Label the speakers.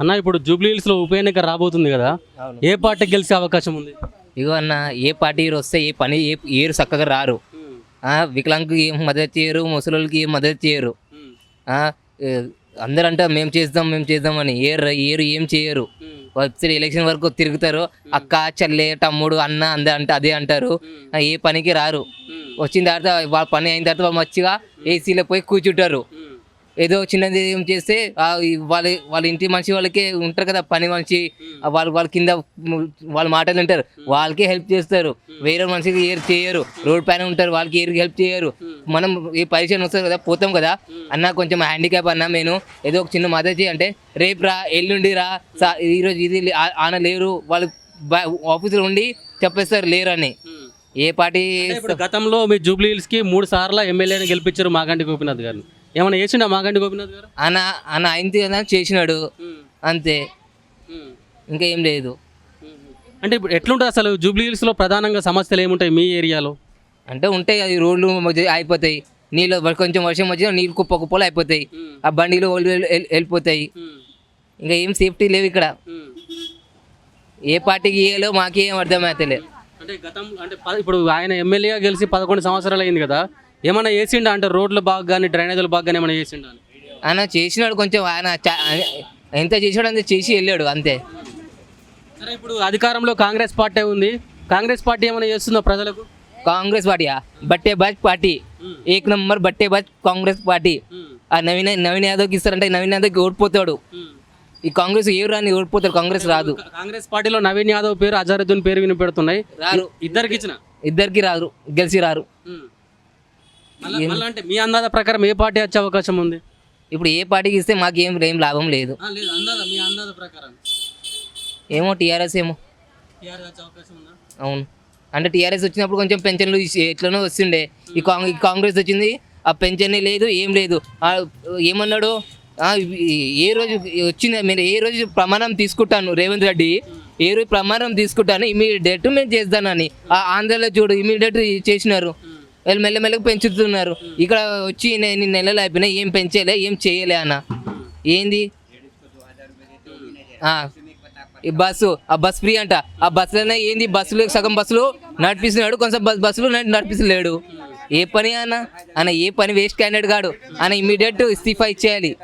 Speaker 1: అన్న ఇప్పుడు జూబ్లీ హిల్స్లో ఉప ఎన్నిక రాబోతుంది కదా. ఏ పార్టీ గెలిచే అవకాశం ఉంది?
Speaker 2: ఇగో అన్న ఏ పార్టీ వస్తే ఏ పని ఏ ఏరు చక్కగా రారు. ఆ, వికలాంగుకి ఏం మద్దతు చేయరు ముసలోళ్ళకి ఏం మద్దతు చేయరు. అందరూ అంటారు మేము చేద్దాం మేము చేద్దాం అని. ఏరు ఏరు ఏం చేయరు. వచ్చి ఎలక్షన్ వరకు తిరుగుతారు. అక్క చెల్లె తమ్ముడు అన్న అంద అంటే అదే అంటారు. ఏ పనికి రారు. వచ్చిన తర్వాత వాళ్ళ పని అయిన తర్వాత మంచిగా ఏసీలో పోయి కూర్చుంటారు. ఏదో చిన్నది ఏం చేస్తే వాళ్ళ వాళ్ళ ఇంటి మనిషి వాళ్ళకే ఉంటారు కదా పని మనిషి. వాళ్ళు వాళ్ళ కింద వాళ్ళ మాటలు వింటారు. వాళ్ళకే హెల్ప్ చేస్తారు. వేరే మనిషికి ఏరు చేయరు. రోడ్ పైన ఉంటారు. వాళ్ళకి ఏరు హెల్ప్ చేయరు. మనం ఏ పరిచయం వస్తుంది కదా పోతాం కదా. అన్న కొంచెం హ్యాండిక్యాప్ అన్న నేను ఏదో ఒక చిన్న మద్దతు చేయి అంటే రేపు రా ఎల్లుండి రా ఈరోజు ఇది ఆన లేరు. వాళ్ళు ఆఫీసులో ఉండి చెప్పేస్తారు లేరు అని ఏ పార్టీ
Speaker 1: గతంలో మీ జూబ్లీ హిల్స్కి మూడు సార్లు ఎమ్మెల్యేని గెలిపించారు మాగంటి గోపినాథ్ గారు. ఏమైనా చేసిండా మాగంటి గోపినాథ్ గారు?
Speaker 2: అన్న అన్న అయింది కదా చేసినాడు. అంతే. ఇంకా ఏం లేదు.
Speaker 1: అంటే ఇప్పుడు ఎట్లుంటుంది అసలు జూబ్లీ హిల్స్లో ప్రధానంగా సమస్యలు ఏముంటాయి మీ ఏరియాలో?
Speaker 2: అంటే ఉంటాయి అది రోడ్లు మధ్య అయిపోతాయి. నీళ్ళు కొంచెం వర్షం వచ్చినా నీళ్ళు కుప్ప కుప్పలు అయిపోతాయి. ఆ బండిలు వాళ్ళు వెళ్ళి- వెళ్ళి- వెళ్ళిపోతాయి. ఇంకా ఏం సేఫ్టీ లేవు ఇక్కడ. ఏ పార్టీకి ఇయ్యాలో మాకేం అర్థమవుతలే
Speaker 1: అంటే గతం అంటే ఇప్పుడు ఆయన ఎమ్మెల్యేగా గెలిచి పదకొండు సంవత్సరాలు అయింది కదా. ఏమైనా చేసిండా అంటే రోడ్లు బాగా కానీ డ్రైనేజీలు బాగా కానీ ఏమైనా చేసిండా? అని
Speaker 2: ఆయన చేసినాడు కొంచెం ఆయన చా- ఎంత చేసాడు అంత చేసి వెళ్ళాడు అంతే.
Speaker 1: సరే ఇప్పుడు అధికారంలో కాంగ్రెస్ పార్టీ ఉంది. కాంగ్రెస్ పార్టీ ఏమైనా చేస్తుందో ప్రజలకు?
Speaker 2: కాంగ్రెస్ పార్టీయా? బట్టే బాజ్ పార్టీ. ఏక్ నంబర్ బట్టే బాజ్ కాంగ్రెస్ పార్టీ. ఆ నవీన్ నవీన్ యాదవ్కి ఇస్తారంటే నవీన్ యాదవ్కి ఓడిపోతాడు. ఈ కాంగ్రెస్ ఏ రాని ఓడిపోతాడు కాంగ్రెస్ రాదు.
Speaker 1: కాంగ్రెస్ పార్టీలో నవీన్ యాదవ్ పేరు అజరుద్దీన్ పేరు వినిపెడుతున్నాయి.
Speaker 2: రారు.
Speaker 1: ఇద్దరికి ఇచ్చిన?
Speaker 2: ఇద్దరికి రారు. గెలిచి రారు.
Speaker 1: మళ్ళా- అంటే మీ అందాజ ప్రకారం ఏ పార్టీ వచ్చే అవకాశం ఉంది?
Speaker 2: ఇప్పుడు ఏ పార్టీకి ఇస్తే మాకేం ఏం లాభం లేదు.
Speaker 1: లేదు అందాజ మీ అందాజ ప్రకారం.
Speaker 2: ఏమో టీఆర్ఎస్ ఏమో.
Speaker 1: టీఆర్ఎస్ వచ్చే అవకాశం ఉందా?
Speaker 2: అవును. అంటే టీఆర్ఎస్ వచ్చినప్పుడు కొంచెం పెన్షన్లు ఎట్లనో వస్తుండే. ఈ కాంగ్ ఈ కాంగ్రెస్ వచ్చింది ఆ పెన్షన్ లేదు ఏం లేదు. ఏమన్నాడు? ఏ రోజు వచ్చింది మీరు ఏ రోజు ప్రమాణం తీసుకుంటాను రేవంత్ రెడ్డి? ఏ రోజు ప్రమాణం తీసుకుంటాను ఇమీడియట్ మేము చేస్తానని. ఆ ఆంధ్రలో చూడు ఇమీడియట్ చేసినారు. వాళ్ళు మెల్లమెల్లగా పెంచుతున్నారు. ఇక్కడ వచ్చి నేను ఎన్ని నెలలు అయిపోయినా ఏం పెంచలే ఏం చేయలే అన్న. ఏంది? ఈ బస్సు ఆ బస్ ఫ్రీ అంట. ఆ బస్సులోనే ఏంది? బస్సులు సగం బస్సులు నడిపిస్తున్నాడు కొంచెం బస్ బస్సులు నడిపిస్తలేడు. ఏ పని అన్న? అన్న ఏ పని వేస్ట్ క్యాండిడేట్ కాడు. అన్న ఇమీడియట్ ఇస్తీఫా ఇచ్చేయాలి.